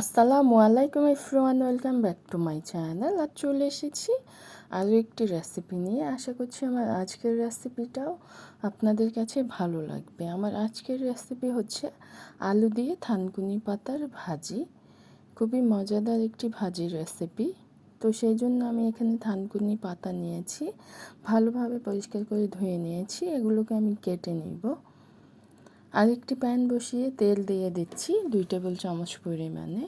আসসালামু আলাইকুম everyone welcome back to my channel. আর চলে এসেছি আরও একটি রেসিপি নিয়ে। আশা করছি আমার আজকের রেসিপিটাও আপনাদের কাছে ভালো লাগবে। আমার আজকের রেসিপি হচ্ছে আলু দিয়ে থানকুনি পাতার ভাজি। খুবই মজাদার একটি ভাজির রেসিপি। তো সেই জন্য আমি এখানে থানকুনি পাতা নিয়েছি। ভালোভাবে পরিষ্কার করে ধুয়ে নিয়েছি। এগুলোকে আমি কেটে নিব। আরেকটি প্যান বসিয়ে তেল দিয়ে দিচ্ছি দুই টেবিল চামচ পরিমাণে।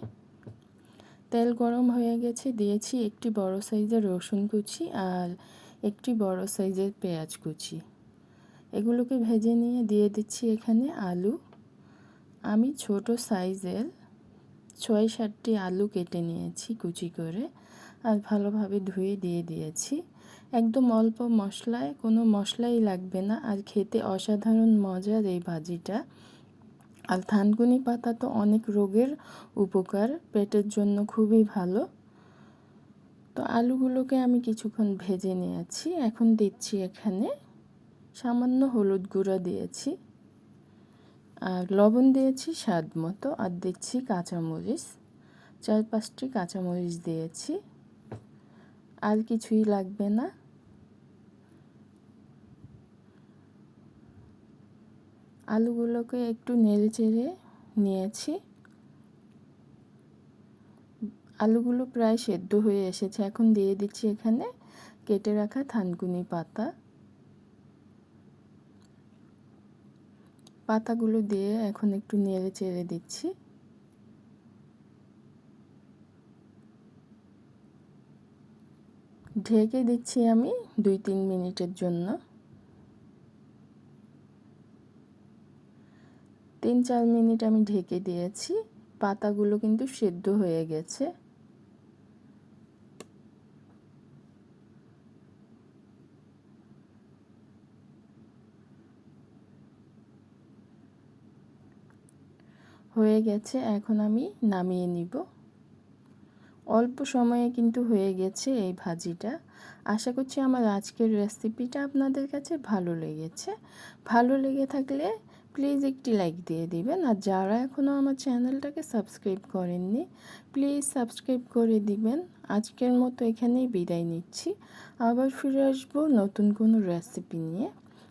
তেল গরম হয়ে গেছে, দিয়েছি একটি বড় সাইজের রসুন কুচি আর একটি বড় সাইজের পেঁয়াজ কুচি। এগুলোকে ভেজে নিয়ে দিয়ে দিচ্ছি এখানে আলু। আমি ছোট সাইজের ছয় সাতটি আলু কেটে নিয়েছি কুচি করে আর ভালোভাবে ধুয়ে দিয়ে দিয়েছি। একদম অল্প মশলায়, কোনো মশলাই লাগবে না আর খেতে অসাধারণ মজার এই ভাজিটা। আর থানকুনি পাতা তো অনেক রোগের উপকার, পেটের জন্য খুবই ভালো। তো আলুগুলোকে আমি কিছুক্ষণ ভেজে নিয়েছি, এখন দিচ্ছি এখানে সামান্য হলুদ গুঁড়া দিয়েছি। আর লবণ দিয়েছি স্বাদ মতো আর দিচ্ছি কাঁচামরিচ। চার পাঁচটি কাঁচামরিচ দিয়েছি। আর কিছুই লাগবে না। আলুগুলোকে একটু নেড়ে চেড়ে নিয়েছি। আলুগুলো প্রায় সেদ্ধ হয়ে এসেছে। এখন দিয়ে দিচ্ছি এখানে কেটে রাখা থানকুনি পাতা। পাতাগুলো দিয়ে এখন একটু নেড়ে চেড়ে দিচ্ছি। ঢেকে দিচ্ছি আমি দুই তিন মিনিটের জন্য। তিন চার মিনিট আমি ঢেকে দিয়েছি। পাতাগুলো কিন্তু সেদ্ধ হয়ে গেছে। হয়ে গেছে, এখন আমি নামিয়ে নিব। অল্প সময়ে কিন্তু হয়ে গেছে এই ভাজিটা। আশা করছি আমার আজকের রেসিপিটা আপনাদের কাছে ভালো লেগেছে। ভালো লেগে থাকলে প্লিজ একটি লাইক দিয়ে দিবেন। আর যারা এখনও আমার চ্যানেলটাকে সাবস্ক্রাইব করেননি, প্লিজ সাবস্ক্রাইব করে দিবেন। আজকের মতো এখানেই বিদায় নিচ্ছি। আবার ফিরে আসব নতুন কোনো রেসিপি নিয়ে।